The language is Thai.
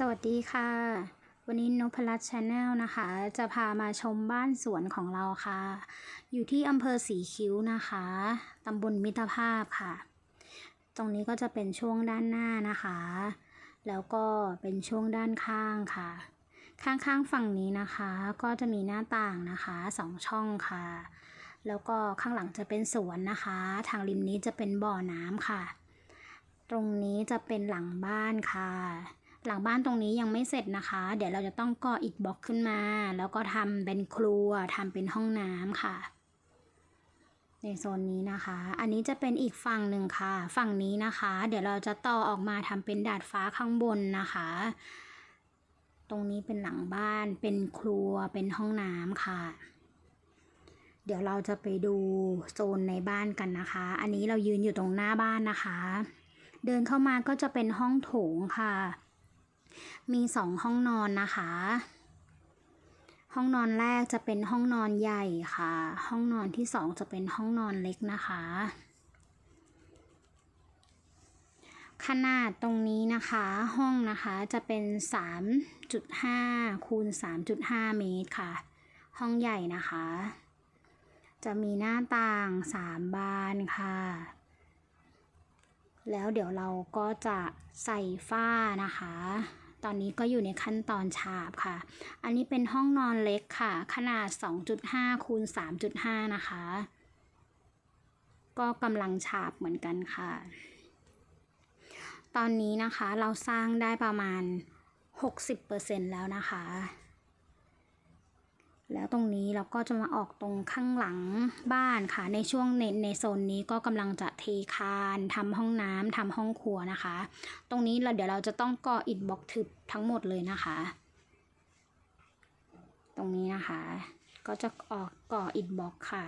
สวัสดีค่ะ วันนี้นพรัตน์ชาแนลนะคะ จะพามาชมบ้านสวนของเราค่ะ อยู่ที่อำเภอสีคิ้วนะคะตำบลมิตรภาพค่ะ ตรงนี้ก็จะเป็นช่วงด้านหน้านะคะ แล้วก็เป็นช่วงด้านข้างค่ะ ข้างๆฝั่งนี้นะคะ ก็จะมีหน้าต่างนะคะสองช่องค่ะ แล้วก็ข้างหลังจะเป็นสวนนะคะ ทางริมนี้จะเป็นบ่อน้ำค่ะ ตรงนี้จะเป็นหลังบ้านค่ะ หลังบ้านตรงนี้ยังไม่เสร็จนะคะ เดี๋ยวเราจะต้องก่ออิฐบล็อกขึ้นมา แล้วก็ทำเป็นครัวทำเป็นห้องน้ำค่ะ ในโซนนี้นะคะ อันนี้จะเป็นอีกฝั่งหนึ่งค่ะ ฝั่งนี้นะคะ เดี๋ยวเราจะต่อออกมาทำเป็นดาดฟ้าข้างบนนะคะ ตรงนี้เป็นหลังบ้าน เป็นครัว เป็นห้องน้ำค่ะเดี๋ยวเราจะไปดูโซนในบ้านกันนะคะ อันนี้เรายืนอยู่ตรงหน้าบ้านนะคะ เดินเข้ามาก็จะเป็นห้องโถงค่ะ มีสองห้องนอนนะคะ ห้องนอนแรกจะเป็นห้องนอนใหญ่ค่ะ ห้องนอนที่สองจะเป็นห้องนอนเล็กนะคะ ขนาดตรงนี้นะคะห้องนะคะจะเป็น 3.5คูณ3.5 เมตรค่ะ ห้องใหญ่นะคะ จะมีหน้าต่าง 3 บานค่ะแล้วเดี๋ยวเราก็จะใส่ฝ้านะคะ ตอนนี้ก็อยู่ในขั้นตอนฉาบค่ะ อันนี้เป็นห้องนอนเล็กค่ะ ขนาด 2.5คูณ3.5 นะคะ ก็กำลังฉาบเหมือนกันค่ะ ตอนนี้นะคะเราสร้างได้ประมาณ 60%แล้วนะคะ แล้วตรงนี้เราก็จะมาออกตรงข้างหลังบ้านค่ะ ในช่วงในในโซนนี้ก็กำลังจะเทคานทำห้องน้ำทำห้องครัวนะคะ ตรงนี้เราเดี๋ยวเราจะต้องก่ออิฐบล็อกทึบทั้งหมดเลยนะคะ ตรงนี้นะคะ ก็จะออกก่ออิฐบล็อกค่ะ